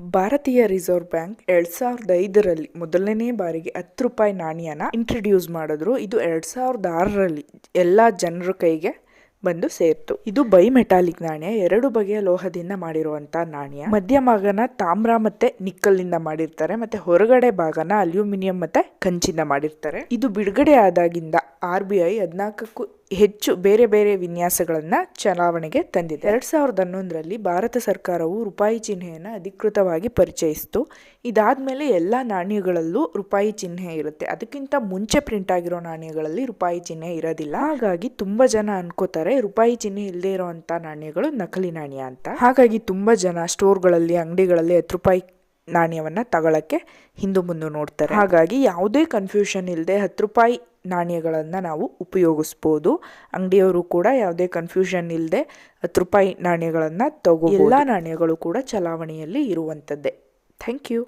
ಭಾರತೀಯ reserve bank ಎರಡ್ ಸಾವಿರದ ಐದರಲ್ಲಿ ಮೊದಲನೇ ಬಾರಿಗೆ ಹತ್ತು ರೂಪಾಯಿ ನಾಣ್ಯನ ಇಂಟ್ರಡ್ಯೂಸ್ ಮಾಡಿದ್ರು. ಇದು ಎರಡ್ ಸಾವಿರದ ಆರರಲ್ಲಿ ಎಲ್ಲ ಜನರ ಕೈಗೆ ಬಂದು ಸೇರ್ತು. ಇದು ಬೈಮೆಟಾಲಿಕ್ ನಾಣ್ಯ. ಎರಡು ಬಗೆಯ ಲೋಹದಿಂದ ಮಾಡಿರುವಂತ ನಾಣ್ಯ. ಮಧ್ಯ ಭಾಗನ ತಾಮ್ರ ಮತ್ತೆ ನಿಕ್ಕಲ್ನಿಂದ ಮಾಡಿರ್ತಾರೆ. ಮತ್ತೆ ಹೊರಗಡೆ ಭಾಗನ ಅಲ್ಯೂಮಿನಿಯಂ ಮತ್ತೆ ಕಂಚಿಂದ ಮಾಡಿರ್ತಾರೆ. ಇದು ಬಿಡುಗಡೆ ಆದಾಗಿಂದ ಆರ್ ಬಿ ಐ ಹದಿನಾಲ್ಕಕ್ಕೂ ಹೆಚ್ಚು ಬೇರೆ ಬೇರೆ ವಿನ್ಯಾಸಗಳನ್ನು ಚಲಾವಣೆಗೆ ತಂದಿದೆ. ಎರಡು ಸಾವಿರದ ಹನ್ನೊಂದರಲ್ಲಿ ಭಾರತ ಸರ್ಕಾರವು ರೂಪಾಯಿ ಚಿಹ್ನೆಯನ್ನು ಅಧಿಕೃತವಾಗಿ ಪರಿಚಯಿಸಿತು. ಇದಾದ್ಮೇಲೆ ಎಲ್ಲ ನಾಣ್ಯಗಳಲ್ಲೂ ರೂಪಾಯಿ ಚಿಹ್ನೆ ಇರುತ್ತೆ. ಅದಕ್ಕಿಂತ ಮುಂಚೆ ಪ್ರಿಂಟ್ ಆಗಿರೋ ನಾಣ್ಯಗಳಲ್ಲಿ ರೂಪಾಯಿ ಚಿಹ್ನೆ ಇರೋದಿಲ್ಲ. ಹಾಗಾಗಿ ತುಂಬಾ ಜನ ಅನ್ಕೋತಾರೆ, ರೂಪಾಯಿ ಚಿಹ್ನೆ ಇಲ್ಲದೆ ಇರುವಂತ ನಾಣ್ಯಗಳು ನಕಲಿ ನಾಣ್ಯ ಅಂತ. ಹಾಗಾಗಿ ತುಂಬಾ ಜನ ಸ್ಟೋರ್ಗಳಲ್ಲಿ ಅಂಗಡಿಗಳಲ್ಲಿ ಹತ್ತು ರೂಪಾಯಿ ನಾಣ್ಯವನ್ನ ತಗೊಳ್ಳೋಕ್ಕೆ ಹಿಂದು ಮುಂದೆ ನೋಡ್ತಾರೆ. ಹಾಗಾಗಿ ಯಾವುದೇ ಕನ್ಫ್ಯೂಷನ್ ಇಲ್ಲದೆ ಹತ್ತು ರೂಪಾಯಿ ನಾಣ್ಯಗಳನ್ನು ನಾವು ಉಪಯೋಗಿಸ್ಬೋದು. ಅಂಗಡಿಯವರು ಕೂಡ ಯಾವುದೇ ಕನ್ಫ್ಯೂಷನ್ ಇಲ್ಲದೆ ಹತ್ತು ರೂಪಾಯಿ ನಾಣ್ಯಗಳನ್ನು ತಗೋ ಎಲ್ಲ ನಾಣ್ಯಗಳು ಕೂಡ ಚಲಾವಣೆಯಲ್ಲಿ ಇರುವಂಥದ್ದೇ. Thank you